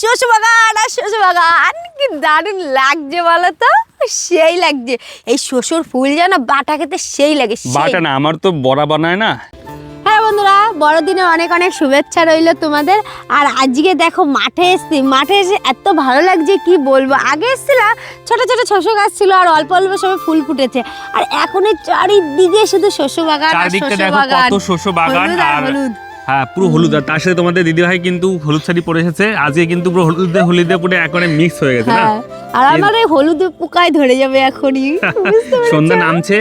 শস্য বাগান আর শস্য বাগান কি দারুণ লাগছে বলো তো সেই লাগছে। এই শস্যর ফুল যেন বাটা খেতে সেই লাগে। বাটা না আমার তো বড়া বানায় না। হ্যাঁ বন্ধুরা বড়দিনে অনেক অনেক শুভেচ্ছা রইল তোমাদের। আর আজকে দেখো মাঠে এসছি। মাঠে এসে এত ভালো লাগছে কি বলব? আগে এসছিলাম ছোট ছোট শস্য গাছ ছিল আর অল্প অল্প সবে ফুল ফুটেছে। আর এখন চারিদিকে শুধু শস্য বাগান শস্য বাগান কত হলুদ আর আর হলুদ। হ্যাঁ পুরো হলুদ। আর তার সাথে তোমাদের দিদিভাই কিন্তু হলুদ শাড়ি পরে এসেছে। আজকে কিন্তু পুরো হলুদ হলুদে পুরো একবারে মিক্স হয়ে গেছে, না? হ্যাঁ। আর আমার এই হলুদ পোকায় ধরে যাবে এখনই। সন্ধ্যা নামছে।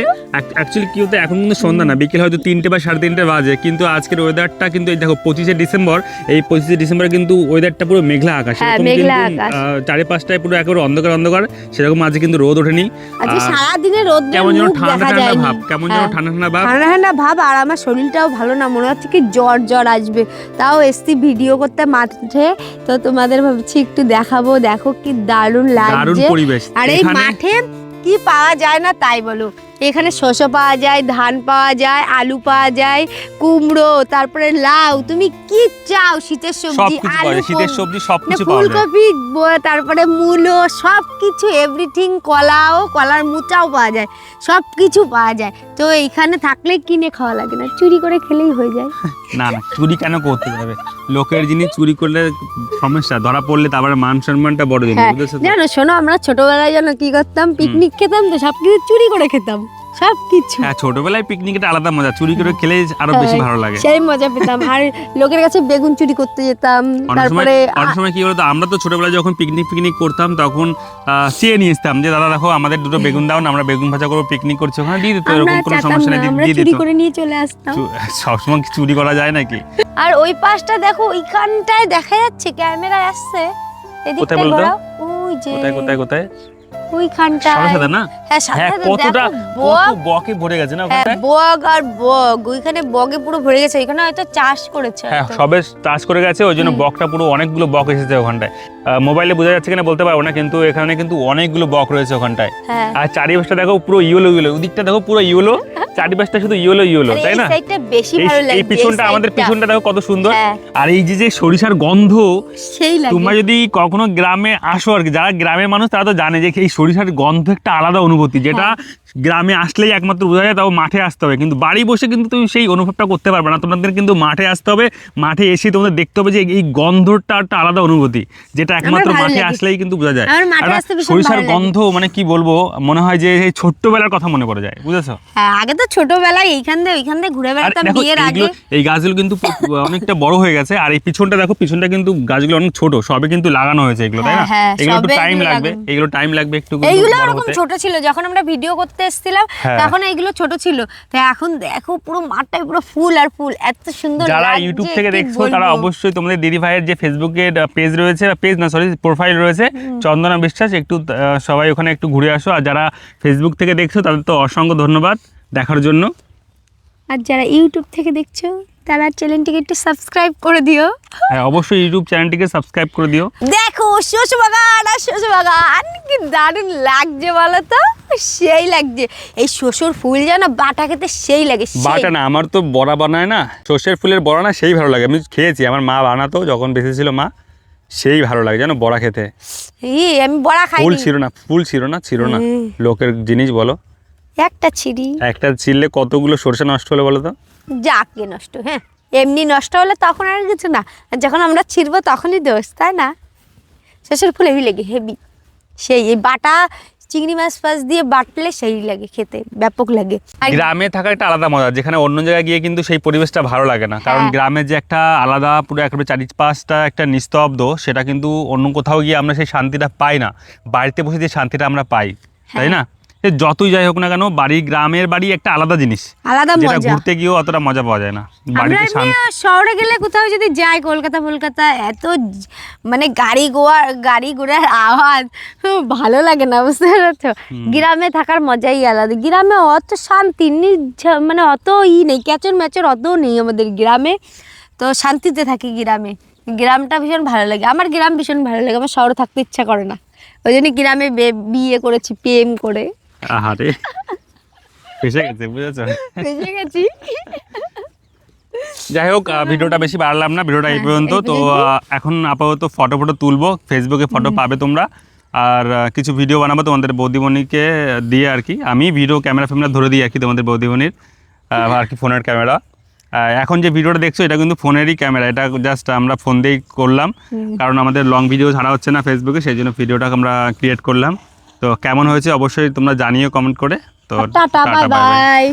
অ্যাকচুয়ালি কি হতো এখন কিন্তু সন্ধ্যা না বিকেল হয়তো তিনটে বা সাড়ে তিনটে বাজে কিন্তু আজকের ওয়েদারটা কিন্তু এই দেখো পঁচিশে ডিসেম্বর এই পঁচিশে ডিসেম্বরে কিন্তু ওয়েদারটা পুরো মেঘলা আকাশ হ্যাঁ, পুরো একেবারে অন্ধকার অন্ধকার সেরকম আজকে কিন্তু রোদ ওঠেনি। সারাদিনে রোদ কেমন যেন ঠান্ডা ঠান্ডা ভাব কেমন যেন হ্যাঁ। ঠান্ডা ঠান্ডা ভাব। ঠান্ডা ঠান্ডা ভাব আর আমার শরীরটাও ভালো না মনে হচ্ছে কি জ্বর জ্বর আসবে। তাও এসছি ভিডিও করতে মাঠে তো তোমাদের ভাবছি একটু দেখাবো দেখো কি দারুণ দারুণ পরিবেশ। আর এই মাঠে কি পাওয়া যায় না তাই বলো। এখানে শস্য পাওয়া যায় ধান পাওয়া যায় আলু পাওয়া যায় কুমড়ো তারপরে লাউ। তুমি কি চাও? শীতের সবজি আলু শীতের সবজি পাওয়া যায়। ফুলকপি তারপরে মূলো সব কিছু এভরিথিং কলাও কলার মুচাও পাওয়া যায় সব কিছু পাওয়া যায়। তো এইখানে থাকলে কিনে খাওয়া লাগে না চুরি করে খেলেই হয়ে যায়। না না চুরি কেন করতে যাবে? লোকের জিনিস চুরি করলে সমস্যা ধরা পড়লে তারপরে মান সম্মানটা বড় জিনিস হ্যাঁ? জানো শোনো আমরা ছোটবেলায় যেন কি করতাম পিকনিক খেতাম তো সব কিছু চুরি করে খেতাম। সব কিছু হ্যাঁ ছোটবেলায় পিকনিকটা আলাদা মজা চুরি করে খেলে আরও বেশি ভালো লাগে। সেই মজা পেতাম। আর লোকের কাছে বেগুন চুরি করতে যেতাম তারপরে অনেক সময় কি বলতো আমরা তো ছোটবেলায় যখন পিকনিক পিকনিক করতাম তখন চেয়ে নিয়ে আসতাম যে দাদা দেখো আমাদের দুটো বেগুন দাও না আমরা বেগুন ভাজা করব পিকনিক করছি ওখানে দিয়ে দিত এরকম কোনো সমস্যা নেই দিয়ে দিত। করে নিয়ে চলে আসতাম। সবসময় কি চুরি করা যায় নাকি? আর ওই পাশটা দেখো ওইখানটায় দেখা যাচ্ছে ক্যামেরা আসছে এদিকটা বলতো? ওই যে কোথায় কোথায় কোথায়? ওইখানটায়। সাদা সাদা না? হ্যাঁ সাদা কতটা কত বকে। ভরে গেছে না ওখানটায়? আর বগ ওইখানে বগে পুরো ভরে গেছে ওইখানে হয়তো চাষ করেছে হ্যাঁ সবে চাষ করে গেছে ওই জন্য বকটা পুরো অনেকগুলো বক এসেছে ওখানটায়। মোবাইলে বোঝা যাচ্ছে কিনা বলতে পারব না কিন্তু এখানে কিন্তু অনেকগুলো বক রয়েছে ওখানটায়। হ্যাঁ। আর চারিপাশটা দেখো পুরো ইউলো ইয়েলো। ওদিকটা দেখো পুরো ইয়েলো। চারিপাশটা শুধু ইয়েলো ইয়েলো তাই না? এই পিছনটা আমাদের পিছনটা দেখো কত সুন্দর। হ্যাঁ। আর এই যে যে সরিষার গন্ধ তোমরা যদি কখনো গ্রামে আসো আর কি যারা গ্রামের মানুষ তারা তো জানে যে এই সরিষার গন্ধ একটা আলাদা অনুভূতি যেটা গ্রামে আসলেই একমাত্র বোঝা যায় তাও মাঠে আসতে হবে। কিন্তু বাড়ি বসে কিন্তু তুমি সেই অনুভবটা করতে পারবে না। তোমাদের কিন্তু মাঠে আসতে হবে মাঠে এসে তোমাদের দেখতে হবে যে এই গন্ধটা একটা আলাদা অনুভূতি যেটা একমাত্র মাঠে আসলেই কিন্তু বোঝা যায়। সরিষার গন্ধ মানে কি বলব মনে হয় যে এই ছোট্টবেলার কথা মনে পড়ে যায় বুঝেছ? হ্যাঁ আগে তো ছোটবেলায় এইখান দিয়ে ওইখান দিয়ে ঘুরে বেড়াতাম বিয়ের আগে। এই গাছগুলো কিন্তু অনেকটা বড় হয়ে গেছে আর এই পিছনটা দেখো পিছনটা কিন্তু গাছগুলো অনেক ছোট সবে কিন্তু লাগানো হয়েছে এগুলো তাই না? হ্যাঁ, হ্যাঁ, এগুলো একটু টাইম লাগবে এগুলো টাইম লাগবে একটু এইগুলো বড় ছোট ছিল যখন আমরা ভিডিও করতে এসেছিলাম হ্যাঁ। তখন এইগুলো ছোট ছিল। তো এখন দেখো পুরো মাঠটাই পুরো ফুল আর ফুল এত সুন্দর যারা ইউটিউব থেকে দেখছ তারা অবশ্যই তোমাদের দিদি ভাইয়ের যে ফেসবুকের পেজ রয়েছে পেজ না সরি প্রোফাইল রয়েছে চন্দনা বিশ্বাস একটু সবাই ওখানে একটু ঘুরে আসো আর যারা ফেসবুক থেকে দেখছ তাদের তো অসংখ্য ধন্যবাদ দেখার জন্য। আর যারা ইউটিউব থেকে দেখছ তারা চ্যানেলটিকে একটু সাবস্ক্রাইব করে দিও। হ্যাঁ অবশ্যই ইউটিউব চ্যানেলটিকে সাবস্ক্রাইব করে দিও। দেখো শস্য বাগান আর শস্য বাগান কি দারুণ লাগছে বলো তো। সেই লাগছে। এই শস্যর ফুল যেন বাটা খেতে সেই লাগে বাটা না আমার তো বড়া বানায় না সর্ষের ফুলের বড়া না সেই ভালো লাগে। আমি খেয়েছি আমার মা বানাতো যখন বেঁচে ছিল মা সেই ভালো লাগে জানো বড়া খেতে। আমি বড়া খাই ফুল ছিল না ফুল ছিল না ছিল না। লোকের জিনিস বলো। একটা ছিড়ি। একটা ছিললে কতগুলো সরষে নষ্ট হলো বলো তো? যাকে নষ্ট হ্যাঁ। এমনি নষ্ট হলে তখন আর কিছু না। যখন আমরা ছিড়বো তখনই দোষ তাই না? শেষের ফুল হেভি লাগে হেভি। সেই এই বাটা চিংড়ি মাছ ফাঁস দিয়ে বাটলে সেই লাগে খেতে ব্যাপক লাগে। গ্রামে থাকা একটা আলাদা মজা যেখানে অন্য জায়গায় গিয়ে কিন্তু সেই পরিবেশটা ভালো লাগে না। কারণ গ্রামে যে একটা আলাদা পুরো একেবারে চারিপাশটা একটা নিস্তব্ধ সেটা কিন্তু অন্য কোথাও গিয়ে আমরা সেই শান্তিটা পাই না। বাড়িতে বসে যে শান্তিটা আমরা পাই তাই হ্যাঁ। না? এ যতই যাই হোক না কেন বাড়ি গ্রামের বাড়ি একটা আলাদা জিনিস। আলাদা যেটা মজা। ঘুরতে গিয়েও অতটা মজা পাওয়া যায় না। বাড়িতে শহরে গেলে কোথাও যদি যাই কলকাতা ফলকাতা এত মানে গাড়ি গোয়ার গাড়ি ঘোড়ার আওয়াজ ভালো লাগে না বুঝতে পারছ? গ্রামে থাকার মজাই আলাদা। গ্রামে অত শান্তি মানে অত ই নেই ক্যাচর ম্যাচর অত নেই আমাদের গ্রামে। তো শান্তিতে থাকি গ্রামে। গ্রামটা ভীষণ ভালো লাগে। আমার গ্রাম ভীষণ ভালো লাগে আমার শহরে থাকতে ইচ্ছা করে না। ওই জন্য গ্রামে বিয়ে করেছি প্রেম করে। আহারে। ফেসে গেছে বুঝেছ? গেছি। যাই হোক ভিডিওটা বেশি বাড়লাম না ভিডিওটা এই হ্যাঁ, পর্যন্ত। তো এখন আপাতত ফটো ফটো তুলবো ফেসবুকে ফটো পাবে তোমরা। আর কিছু ভিডিও বানাবো তোমাদের বৌদিমণিকে দিয়ে আর কি। আমি ভিডিও ক্যামেরা ফ্যামেরা ধরে দিই আর কি তোমাদের বৌদিমণির আর কি ফোনের ক্যামেরা এখন যে ভিডিওটা দেখছ এটা কিন্তু ফোনেরই ক্যামেরা এটা জাস্ট আমরা ফোন দিয়েই করলাম। কারণ আমাদের লং ভিডিও ছাড়া হচ্ছে না ফেসবুকে সেই জন্য ভিডিওটা আমরা ক্রিয়েট করলাম। তো কেমন হয়েছে অবশ্যই তোমরা জানিও কমেন্ট করে তো টাটা বাই. বাই